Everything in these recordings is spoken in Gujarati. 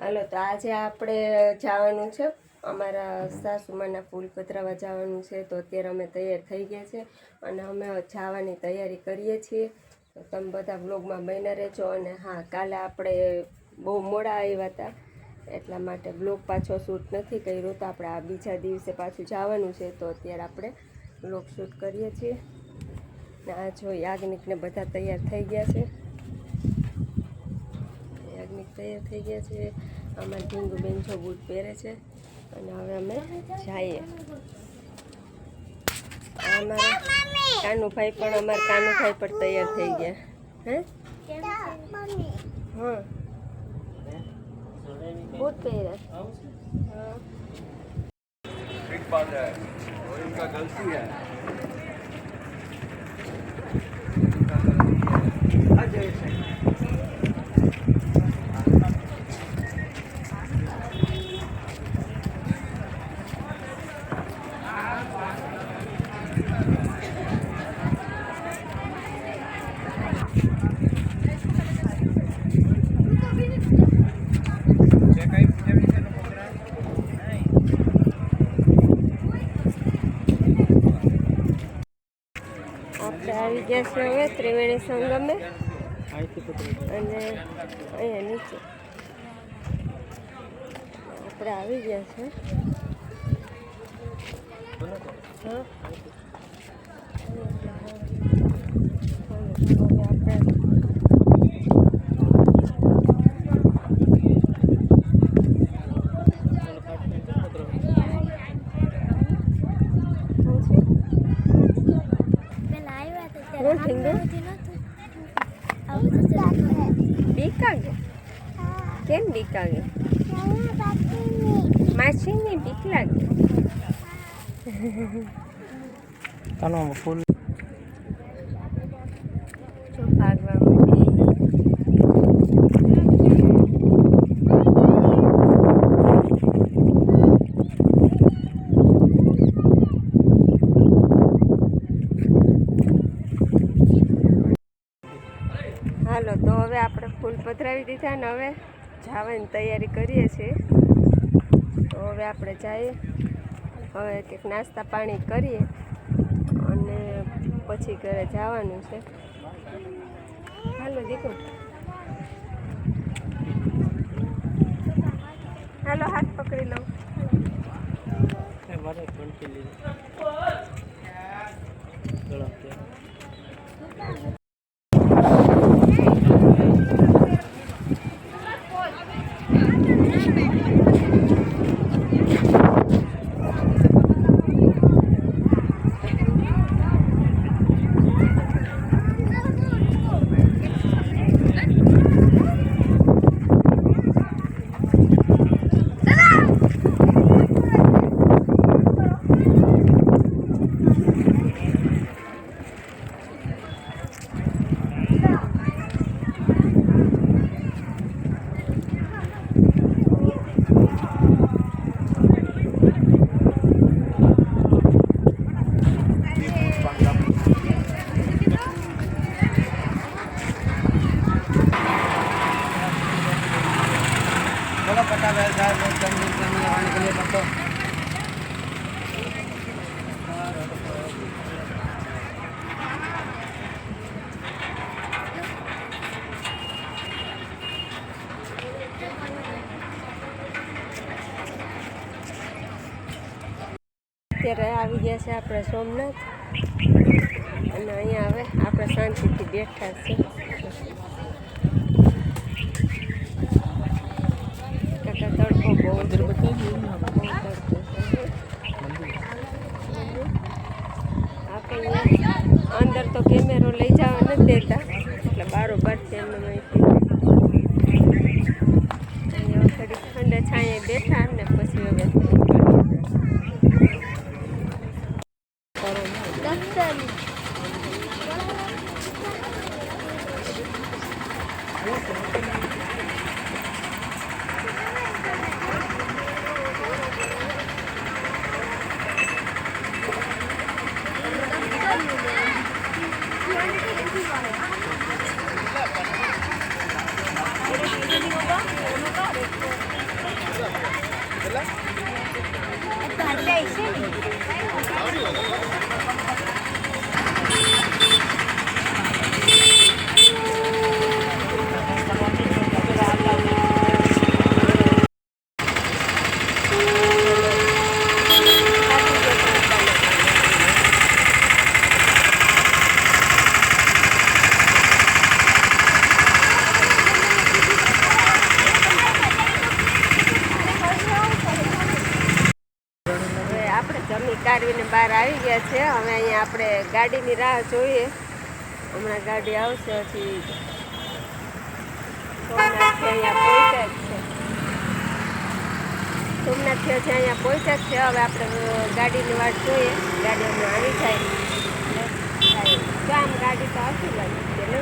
હાલો, તો આજે આપણે જવાનું છે. અમારા સાસુમાના ફૂલ પધરાવા જવાનું છે. તો અત્યારે અમે તૈયાર થઈ ગયા છે અને અમે જવાની તૈયારી કરીએ છીએ. તો તમે બધા બ્લોગમાં બન્યા રહેજો અને હા, કાલે આપણે બહુ મોડા આવ્યા હતા, એટલા માટે બ્લોગ પાછો શૂટ નથી કર્યો તો આપણે આ બીજા દિવસે પાછું જવાનું છે. તો અત્યારે આપણે બ્લોગ શૂટ કરીએ છીએ. ને આ જો યાજ્ઞિકને બધા તૈયાર થઈ ગયા છે. યાજ્ઞિક તૈયાર થઈ ગયા છે અમારા ઢીંગુ બેન જો બૂટ પહેરે છે અને હવે અમે જઈએ આ અમારા કાનુભાઈ પણ અમારા કાનુભાઈ પણ તૈયાર થઈ ગયા હે હા બૂટ પહેર્યા હા बिग बात है और इनका गलती है આપણે આવી હવે ત્રિવેણી સંગમે અને અહીંયા નીચે આપણે આવી ગયા છે આપણે શું છે? પેલા આવ્યા હતા હું ત્યારે ઠીંગુ? આવું તો ચાલે. બીકાગે કેમ બીકાગે માછીની બીક લાગે તનો ફૂલ જો ભાગવા માંડી હાલો તો હવે આપણે ફૂલ પધરાવી દીધા ને હવે જવાની તૈયારી કરીએ છીએ. તો હવે આપણે જઈએ. હવે કંઈક નાસ્તા પાણી કરીએ અને પછી ઘરે જવાનું છે. હાલો દીકુ હાલો, હાથ પકડી લઉં મારે અત્યારે આવી ગયા છે આપણે સોમનાથ અને અહીંયા હવે આપણે શાંતિથી બેઠા છે કાકા તડકો બહુ છે. બહુ તડકો છે. આપણે અહીંયા અંદર તો કેમેરો લઈ જવા નથી દેતા એટલે બારોબાર Listen. બહાર આવી ગયા છે. હવે અહીંયા આપણે ગાડીની રાહ જોઈએ. હમણાં ગાડી આવશે હજી સોમનાથથી અહીંયા પહોંચ્યા છે. સોમનાથથી અહીંયા પહોંચ્યા જ છે. હવે આપણે ગાડીની વાત જોઈએ. ગાડી હમણાં આવી જાય. તો આમ ગાડી તો આવતી લાગે છે ને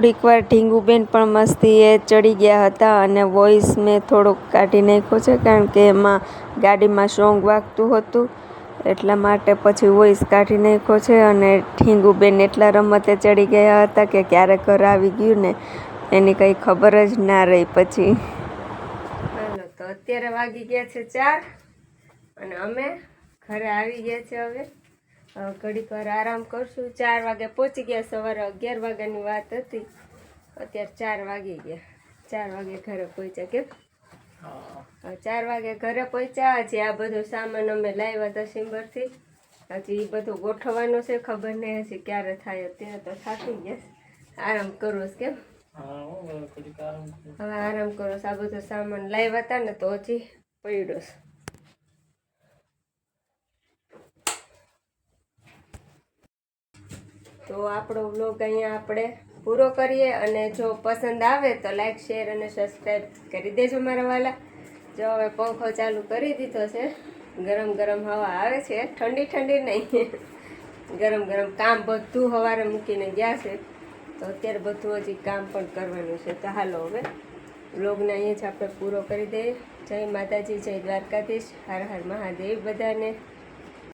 થોડીક વાર ઢીંગુબેન પણ મસ્તીએ ચડી ગયા હતા અને વોઇસ મેં થોડુંક કાઢી નાખ્યો છે કારણ કે એમાં ગાડીમાં સોંગ વાગતું હતું. એટલા માટે પછી વોઇસ કાઢી નાખ્યો છે અને ઠીંગુબેન એટલા રમતે ચડી ગયા હતા કે ક્યારે ઘર આવી ગયું ને એની કંઈ ખબર જ ના રહી પછી. તો અત્યારે વાગી ગયા છે ચાર અને અમે ઘરે આવી ગયા છે હવે. ઘડીક વાર આરામ કરશું. ચાર વાગે પહોંચી ગયા સવારે અગિયાર વાગ્યાની વાત હતી. અત્યારે ચાર વાગી ગયા. ચાર વાગે ઘરે પહોંચ્યા કેમ? ચાર વાગે ઘરે પહોંચ્યા. હજી આ બધો સામાન અમે લાવ્યા હતા સિમ્બરથી હજી એ બધું ગોઠવવાનો છે ખબર નહીં હજી ક્યારે થાય. અત્યારે તો થાકી ગયા. આરામ કરવો કેમ? હવે આરામ કરો. આ બધો સામાન લાવ્યા હતા ને તો હજી પડ્યો છે. તો આપણો વ્લોગ અહીંયા આપણે પૂરો કરીએ અને જો પસંદ આવે તો લાઈક શેર અને સબસ્ક્રાઈબ કરી દેજો મારા વાલા. જો હવે પંખો ચાલુ કરી દીધો છે. ગરમ ગરમ હવા આવે છે. ઠંડી ઠંડી નહીં. ગરમ ગરમ કામ બધું હવારે મૂકીને ગયા છે. તો અત્યારે બધું હજી કામ પણ કરવાનું છે. તો હાલો હવે વ્લોગને અહીંયા જ આપણે પૂરો કરી દઈએ. જય માતાજી, જય દ્વારકાધીશ. હર હર મહાદેવ બધાને.